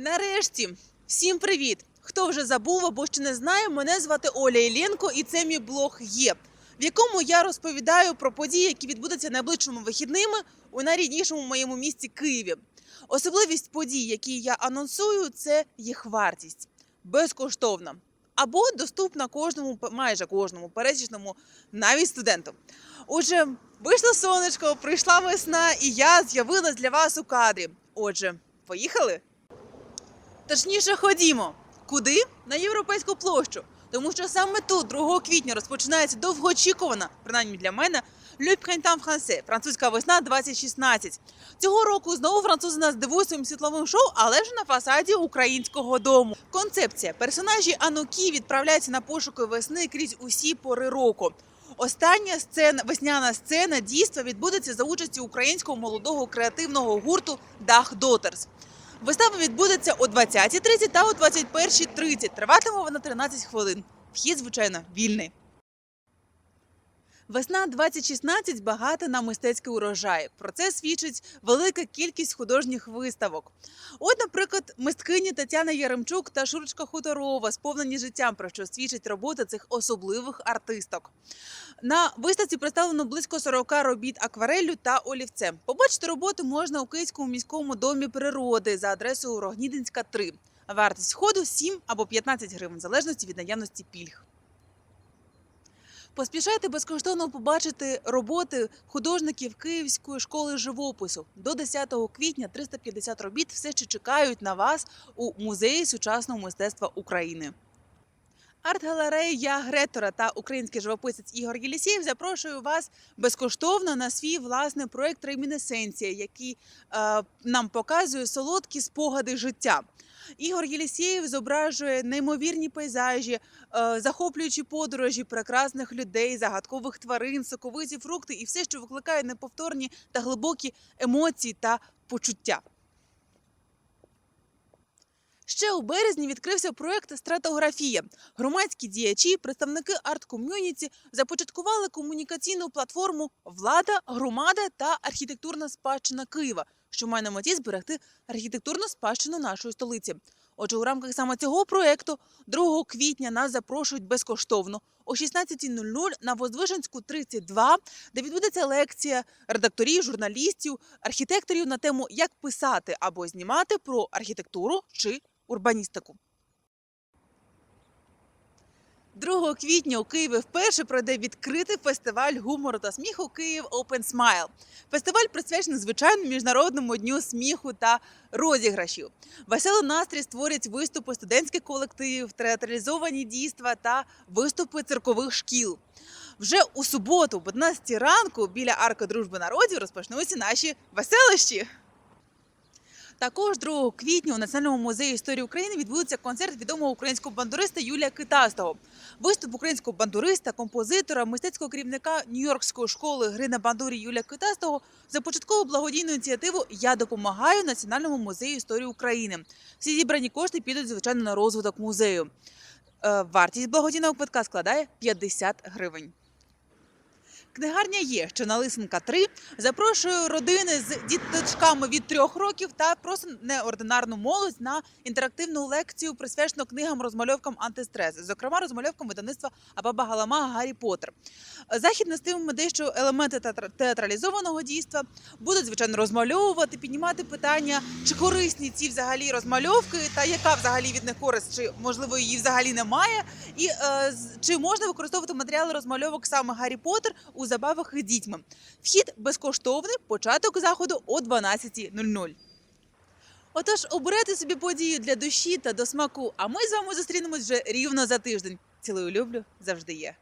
Нарешті, всім привіт! Хто вже забув або ще не знає, мене звати Оля Ілєнко, і це мій блог є, в якому я розповідаю про події, які відбудуться найближчими вихідними у найріднішому моєму місті Києві. Особливість подій, які я анонсую, це їх вартість безкоштовна або доступна кожному, майже кожному пересічному, навіть студенту. Отже, вийшло сонечко, прийшла весна, і я з'явилась для вас у кадрі. Отже, поїхали? Точніше, ходімо. Куди? На європейську площу. Тому що саме тут, 2 квітня, розпочинається довгоочікувана, принаймні для мене, Le Printemps Français, французька весна 2016. Цього року знову французи нас дивують своїм світловим шоу, але ж на фасаді українського дому. Концепція персонажі Анукі відправляються на пошуки весни крізь усі пори року. Остання сцена, весняна сцена дійства відбудеться за участі українського молодого креативного гурту Дах Дотерс. Вистава відбудеться о 20.30 та о 21.30. Триватиме вона 13 хвилин. Вхід, звичайно, вільний. Весна 2016 багата на мистецький урожай. Про це свідчить велика кількість художніх виставок. От, наприклад, мисткині Тетяна Яремчук та Шурочка Хуторова сповнені життям, про що свідчить робота цих особливих артисток. На виставці представлено близько 40 робіт аквареллю та олівцем. Побачити роботи можна у Київському міському домі природи за адресою Рогнідинська 3. Вартість входу 7 або 15 гривень, в залежності від наявності пільг. Поспішайте безкоштовно побачити роботи художників Київської школи живопису. До 10 квітня 350 робіт все ще чекають на вас у музеї сучасного мистецтва України. Арт-галерея Гретора та український живописець Ігор Єлісєєв запрошую вас безкоштовно на свій власний проект Ремінесенція, який е, нам показує солодкі спогади життя. Ігор Єлісєєв зображує неймовірні пейзажі, е, захоплюючі подорожі прекрасних людей, загадкових тварин, соковиті фрукти і все, що викликає неповторні та глибокі емоції та почуття. Ще у березні відкрився проект Стратографія. Громадські діячі, представники арт-ком'юніті започаткували комунікаційну платформу Влада, громада та архітектурна спадщина Києва, що має на меті зберегти архітектурну спадщину нашої столиці. Отже, у рамках саме цього проекту 2 квітня нас запрошують безкоштовно о 16.00 на Возвишенську 32, де відбудеться лекція редакторів, журналістів, архітекторів на тему, як писати або знімати про архітектуру чи урбаністику. 2 квітня у Києві вперше пройде відкритий фестиваль гумору та сміху Київ Open Smile. Фестиваль присвячений звичайному міжнародному дню сміху та розіграшів. Веселий настрій створять виступи студентських колективів, театралізовані дійства та виступи циркових шкіл. Вже у суботу, об 11 ранку, біля арки дружби народів розпочнуться наші веселищі. Також 2 квітня у Національному музеї історії України відбудеться концерт відомого українського бандуриста Юлія Китастого. Виступ українського бандуриста, композитора, мистецького керівника Нью-Йоркської школи гри на бандурі Юлія Китастого започаткову благодійну ініціативу Я допомагаю Національному музею історії України. Всі зібрані кошти підуть звичайно на розвиток музею. Е, Вартість благодійного квитка складає 50 гривень. Книгарня є, що на Лисенка 3. Запрошую родини з діточками від трьох років та просто неординарну молодь на інтерактивну лекцію, присвячену книгам розмальовкам антистрес, зокрема розмальовкам видавництва Абаба Галама Гаррі Поттер. Захід нестиме дещо елементи театралізованого дійства. Будуть звичайно розмальовувати, піднімати питання, чи корисні ці взагалі розмальовки, та яка взагалі від них користь, чи можливо її взагалі немає, і е, чи можна використовувати матеріали розмальовок саме Гаррі Поттер у забавах із дітьми. Вхід безкоштовний, початок заходу о 12.00. Отож, оберете собі подію для душі та до смаку. А ми з вами зустрінемось вже рівно за тиждень. Цілую люблю завжди є.